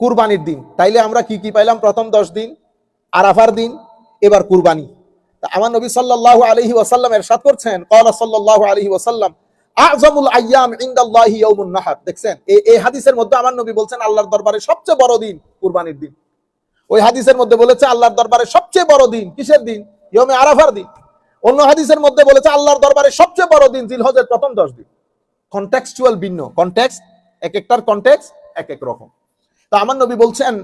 কুরবানির দিন। তাইলে আমরা কি কি পাইলাম? প্রথম দশ দিন, আরাফার দিন, এবার কুরবানি। আমার নবী সাল্লাল্লাহু আলাইহি ওয়াসাল্লাম এরশাদ করছেন, ক্বালা সাল্লাল্লাহু আলাইহি ওয়াসাল্লাম আযমুল আইয়াম ইনদাল্লাহি ইয়াউমুন নাহার। দেখছেন এই এই হাদিসের মধ্যে আমার নবী বলছেন, আল্লাহর দরবারে সবচেয়ে বড় দিন কুরবানির দিন। ওই হাদিসের মধ্যে বলেছে, আল্লাহর দরবারে সবচেয়ে বড় দিন কিসের দিন? আরাফার দিন। অন্য হাদিসের মধ্যে বলেছে, আল্লাহর দরবারে সবচেয়ে বড় দিন জিলহজের প্রথম দশ দিন। কনটেক্সচুয়াল ভিন্ন। কনটেক্সট এক একটার কনটেক্সট এক এক রকম। আমার নবী বলছেন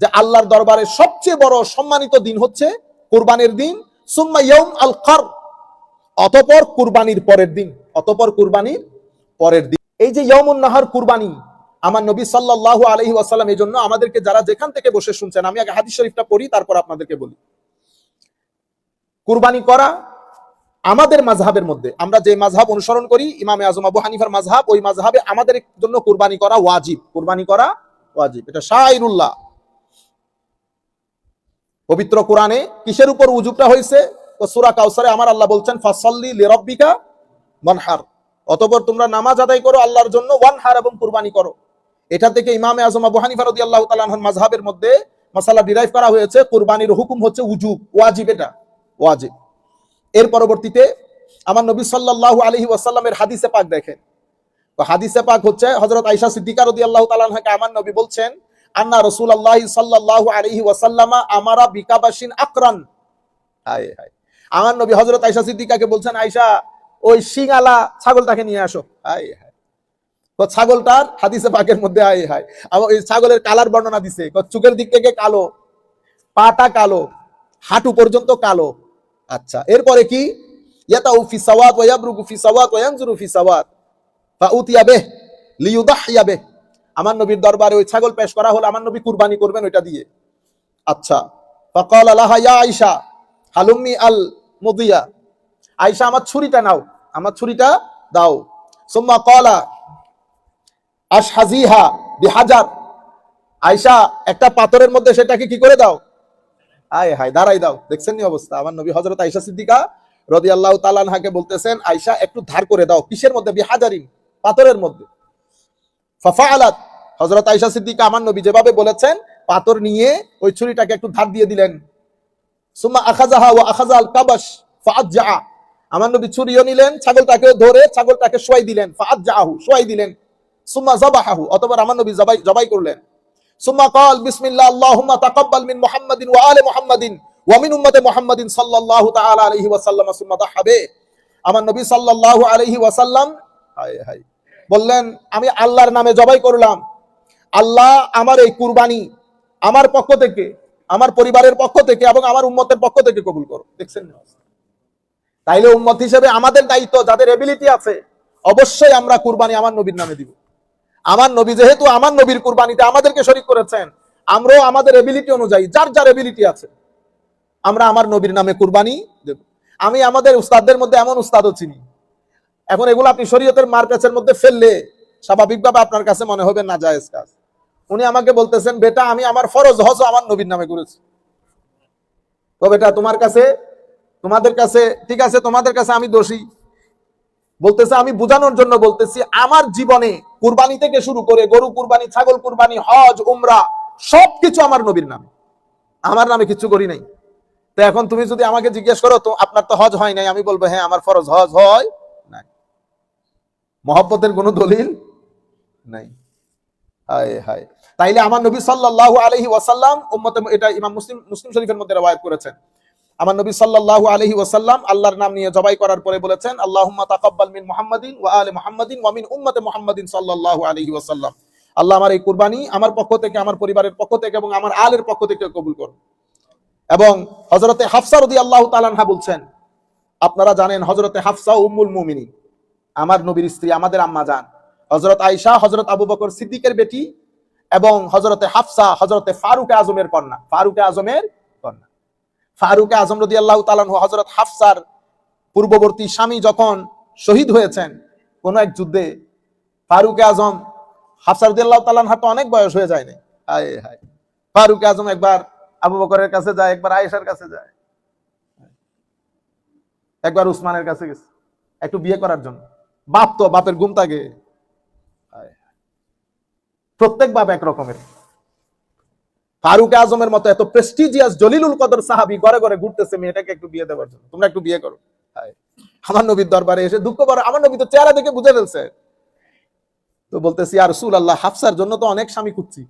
যে আল্লাহর দরবারে সবচেয়ে বড় সম্মানিত দিন হচ্ছে কুরবানির দিন, সুম্মা ইয়ম আল কর অতপর কুরবানির পরের দিন, অতপর কুরবানির পরের দিন। এই যে ইয়মুন নাহার কুরবানি, আমার নবী সাল্লাল্লাহু আলাইহি ওয়াসাল্লাম এই জন্য আমাদেরকে যারা যেখান থেকে বসে শুনছেন, আমি আগে হাদিস শরীফটা পড়ি, তারপর আপনাদেরকে বলি। কুরবানি করা আমাদের মাযহাবের মধ্যে। আমরা যে মাযহাব অনুসরণ করি, ইমামে আজম আবু হানিফার মাযহাব, ওই মাযহাবে আমাদের জন্য কুরবানি করা ওয়াজিব। কুরবানি করা ওয়াজিব। এটা শাইরুল্লাহ পবিত্র কোরআনে কিসের উপর উজুবটা হয়েছে তো সূরা কাউসারে আমার আল্লাহ বলছেন, ফাসাল্লি লিরাব্বিকা ওয়ানহার অতঃপর তোমরা নামাজ আদায় করো আল্লাহর জন্য, ওয়ানহার এবং কুরবানি করো। এটা থেকে ইমামে আজম আবু হানিফা রাদিয়াল্লাহু তাআলা আনহুর মাযহাবের মধ্যে মাসালা ডিরাইভ করা হয়েছে। কুরবানির হুকুম হচ্ছে উজুব, ওয়াজিব এটা, ওয়াজিব। এর পরবর্তীতে আমার নবী সাল্লাল্লাহু আলাইহি ওয়াসাল্লামের হাদিসে পাক দেখেন। তো হাদিসে পাক হচ্ছে, হযরত আয়েশা সিদ্দিকা রাদিয়াল্লাহু তাআলা আনহাকে আমার নবী বলছেন, আন্না রাসূলুল্লাহ সাল্লাল্লাহু আলাইহি ওয়াসাল্লামা আমারা বিকাবাসিন আকরান। আমার নবী হযরত আয়েশা সিদ্দিকাকে বলছেন, আয়েশা, ওই শিঙালা ছাগলটাকে নিয়ে আসো। হায় হায়। ছাগলটার হাদিসে পাকের মধ্যে আয় হায়। আবার ওই ছাগলের কালার বর্ণনা দিছে চোখের দিক থেকে কালো, পাটা কালো, হাঁটু পর্যন্ত কালো। আচ্ছা এরপরে কি? ইয়াতাউ ফি সাওয়াত ওয়া ইয়াবরুকু ফি সাওয়াত ওয়া ফি সাওয়াত ফাউতিয়া বিহ লিইউদাহিয়া বিহ আমার নবীর দরবারে ওই ছাগল পেশ করা হলো, আমার নবী কুরবানি করবেন ওইটা দিয়ে। আচ্ছা ফাকাল লাহা, ইয়া আয়েশা হালুম্মি আল মুদিয়া। আয়েশা, আমার ছুরিটা নাও, আমার ছুরিটা দাও। সুম্মা ক্বালা, আশহাজিহা বিহাজার। আয়েশা, একটা পাথরের মধ্যে সেটাকে কি করে দাও? আয় হায়, দাঁড়াই দাও, দেখছেন নি অবস্থা? আমার নবী হজরত আয়েশা সিদ্দিকা রাদিয়াল্লাহু তাআলা আনহাকে বলতেছেন, আয়েশা, একটু ধার করে দাও, কিসের মধ্যে? বিহাজারিন। পাথরের মধ্যে। ফাফা আলাদ হজরত আইসা সিদ্দিক আমার নবী যেভাবে বলেছেন, পাথর নিয়ে ওই ছুরিটাকে একটু ধার দিয়ে দিলেন। আখাজাহা ও আখাজা আল কাবাস আমার নবী ছুরিও নিলেন ধরে ছাগলটাকে দিলেন দিলেন। জবাহাহু আমার নবী জবাই জবাই করলেন। সুমা কল তাকাব্বাল মিন মুহাম্মাদিন ওয়া আলে মুহাম্মাদিন ওয়া মিন উম্মতে মুহাম্মাদিন সাল্লাল্লাহু তাআলা আলাইহি ওয়াসাল্লাম দাহাবে আমার নবী সাল্লাল্লাহু আলাইহি ওয়াসাল্লাম, হায় হায়। বললেন, আমি আল্লাহর নামে জবাই করলাম। আল্লাহ আমার এই কুরবানি আমার পক্ষ থেকে, আমার পরিবারের পক্ষ থেকে এবং আমার উম্মতের পক্ষ থেকে কবুল করো। দেখছেন? তাইলে উম্মত হিসেবে আমাদের দায়িত্ব, যাদের এবিলিটি আছে, অবশ্যই আমরা কুরবানি আমার নবীর নামে দিব। আমার নবী যেহেতু আমার নবীর কুরবানিতে আমাদেরকে শরিক করেছেন, আমরাও আমাদের এবিলিটি অনুযায়ী, যার যার এবিলিটি আছে, আমরা আমার নবীর নামে কুরবানি দেব। আমি আমাদের উস্তাদদের মধ্যে এমন উস্তাদও চিনি। এখন এগুলো আপনি শরীয়তের মারপ্যাচের মধ্যে ফেললে স্বাভাবিকভাবে আপনার কাছে মনে হবে না, জায়েজ কাজ। উনি আমাকে বলতেছেন, বেটা, আমি আমার ফরজ হজ আমার নবীর নামে করেছি। তো বেটা, তোমার কাছে, তোমাদের কাছে, ঠিক আছে, তোমাদের কাছে আমি দোষী। বলতেছে, আমি বোঝানোর জন্য বলতেছি, আমার জীবনে কুরবানি থেকে শুরু করে গরু কুরবানি, ছাগল কুরবানি, হজ, উমরা, সবকিছু আমার নবীর নামে। আমার নামে কিছু করি নাই। তো এখন তুমি যদি আমাকে জিজ্ঞেস করো, তো আপনার তো হজ হয় নাই, আমি বলব হ্যাঁ আমার ফরজ হজ হয়। মহব্বতের কোনো দলিল নাই। হায় হায়। তাইলে আমার নবী সাল্লাল্লাহু আলাইহি ওয়াসাল্লাম উম্মতে, এটা ইমাম মুসলিম মুসলিম শরীফের মধ্যে রওয়ায়াত করেছেন। আমার নবী সাল্লাল্লাহু আলাইহি ওয়াসাল্লাম আল্লাহর নাম নিয়ে জবাই করার পরে বলেছেন, আল্লাহুম্মা তাকাব্বাল মিন মুহাম্মাদিন ওয়া আলি মুহাম্মাদিন ওয়া মিন উম্মতি মুহাম্মাদিন সাল্লাল্লাহু আলাইহি ওয়াসাল্লাম। আল্লাহ আমার এই কুরবানি আমার পক্ষ থেকে, আমার পরিবারের পক্ষ থেকে এবং আমার আলের পক্ষ থেকে কবুল করুন। এবং হযরতে হাফসা রাদিয়াল্লাহু তাআলা আনহা বলছেন, আপনারা জানেন হযরতে হাফসা উম্মুল মুমিনিন। আমার নবীর স্ত্রী, আমাদের আম্মা জান হযরত আয়েশা, হযরত আবু বকর সিদ্দিকের বেটি এবং হযরতে হাফসা, হযরতে ফারুক আজমের কন্যা। ফারুক আজমের কন্যা। ফারুক আজম রদি আল্লাহ তালানহু হজরত হাফসার পূর্ববর্তী স্বামী যখন শহীদ হয়েছেন কোন এক যুদ্ধে, ফারুক আজম হাফসার রদি আল্লাহ তালানহার তো অনেক বয়স হয়ে যায় নাই। হায় হায়। ফারুক আজম একবার আবু বকরের কাছে যায়, একবার আয়েশার কাছে যায়। একবার উসমানের কাছে গেছে, একটু বিয়ে করার জন্য। বাপ তো বাপের ঘুম থাকে। প্রত্যেক বাপ এক রকমের ফারুক আজমের মতো এত প্রেস্টিজিয়াস জলিলুল কদর সাহাবি ঘরে ঘরে ঘুরতেছে মেয়েটাকে একটু বিয়ে দেওয়ার জন্য। তোমরা একটু বিয়ে করো। আমার নবীর দরবারে এসে দুঃখ করে। আমার নবী তো চেহারা দেখে বুঝে ফেলছে। তো বলতেছি আর রসুল আল্লাহ হাফসার জন্য তো অনেক স্বামী খুঁজছি।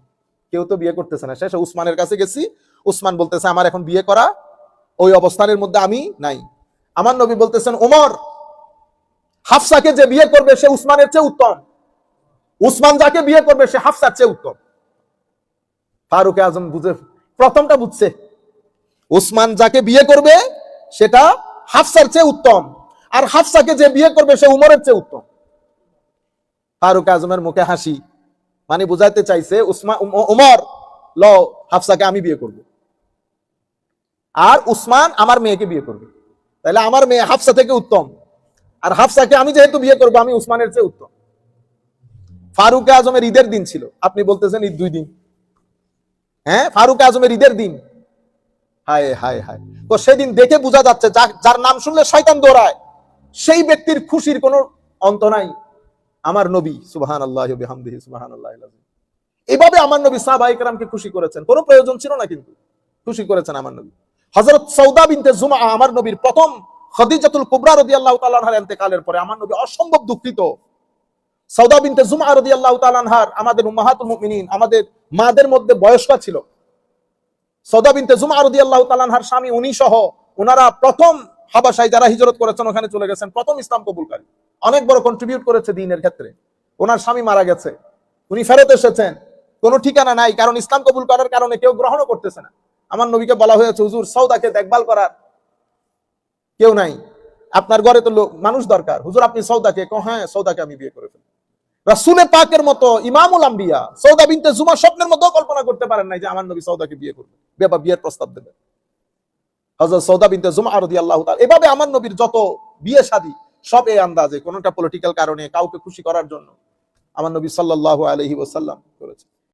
কেউ তো বিয়ে করতেছে না। শেষে উসমানের কাছে গেছি। উসমান বলতেছে, আমার এখন বিয়ে করা ওই অবস্থানের মধ্যে আমি নাই। আমার নবী বলতেছেন, ওমর হাফসাকে যে বিয়ে করবে, সে উসমানের চেয়ে উত্তম। উসমান যাকে বিয়ে করবে, সে হাফসার চেয়ে উত্তম। ফারুক আজম বুঝে, প্রথমটা বুঝছে। উসমান যাকে বিয়ে করবে, সেটা হাফসার চেয়ে উত্তম। আর হাফসাকে যে বিয়ে করবে, সে উমরের চেয়ে উত্তম। ফারুক আজমের মুখে হাসি। মানে বুঝাইতে চাইছে উসমান উমর ল হাফসাকে আমি বিয়ে করব। আর উসমান আমার মেয়েকে বিয়ে করবে। তাহলে আমার মেয়ে হাফসা থেকে উত্তম। আর হাফসাকে আমি যেহেতু বিয়ে করব, আমি উসমানের চেয়ে উত্তম। ফারুক আজমের ঈদের দিন ছিল। আপনি বলতেছেন ঈদ দুই দিন। হ্যাঁ ফারুক আজমের ঈদের দিন। হায় হায় হায়। তো সেদিন দেখে বোঝা যাচ্ছে যার নাম শুনলে শয়তান দৌড়ায়, সেই ব্যক্তির খুশির কোনো অন্ত নাই। আমার নবী সুবাহান আল্লাহ সুবাহান আল্লাহ এভাবে আমার নবী সাহাবাই কেরামকে খুশি করেছেন। কোনো প্রয়োজন ছিল না কিন্তু। খুশি করেছেন আমার নবী। হযরত সৌদা বিনতে জুমা আমার নবীর প্রথম খদিজাতুল কুবরা রাদিয়াল্লাহু তাআলা আনহার ইন্তেকালের পরে আমার নবী অসম্ভব দুঃখিত। সৌদা বিনতে জুমা রাদিয়াল্লাহু তাআলা আনহার আমাদের মুমিনিন, আমাদের মাদের মধ্যে বয়স্কা ছিল। সৌদা বিনতে জুমা রাদিয়াল্লাহু তাআলা আনহার স্বামী উনি সহ ওনারা প্রথম যারা হিজরত করেছেন ওখানে চলে গেছেন, প্রথম ইসলাম কবুলকারী। অনেক বড় কন্ট্রিবিউট করেছে দিনের ক্ষেত্রে। ওনার স্বামী মারা গেছে। উনি ফেরত এসেছেন। কোনো ঠিকানা নাই, কারণ ইসলাম কবুল করার কারণে কেউ গ্রহণও করতেছে না। আমার নবীকে বলা হয়েছে, হুজুর সৌদাকে দেখভাল করার কেউ নাই। আপনার ঘরে তো মানুষ দরকার। হুজুর, আপনি সৌদাকে কো হ্যাঁ সৌদাকে আমি বিয়ে করে ফেলি। রাসূলে পাকের মতো, ইমামুল আম্বিয়া সৌদা বিনতে জুমা স্বপ্নের মতো কল্পনা করতে পারেন নাই যে আমার নবী সৌদাকে বিয়ে করবে। বিয়ে বা বিয়ের প্রস্তাব দেবে। হযরত সৌদা বিনতে জুমা রাদিয়াল্লাহু তাআলা এভাবে আমার নবীর যত বিয়ে শাদী, সব এই আন্দাজে, কোনটা পলিটিক্যাল কারণে, কাউকে খুশি করার জন্য, আমার নবী সাল্লাল্লাহু আলাইহি ওয়াসাল্লাম করেছে।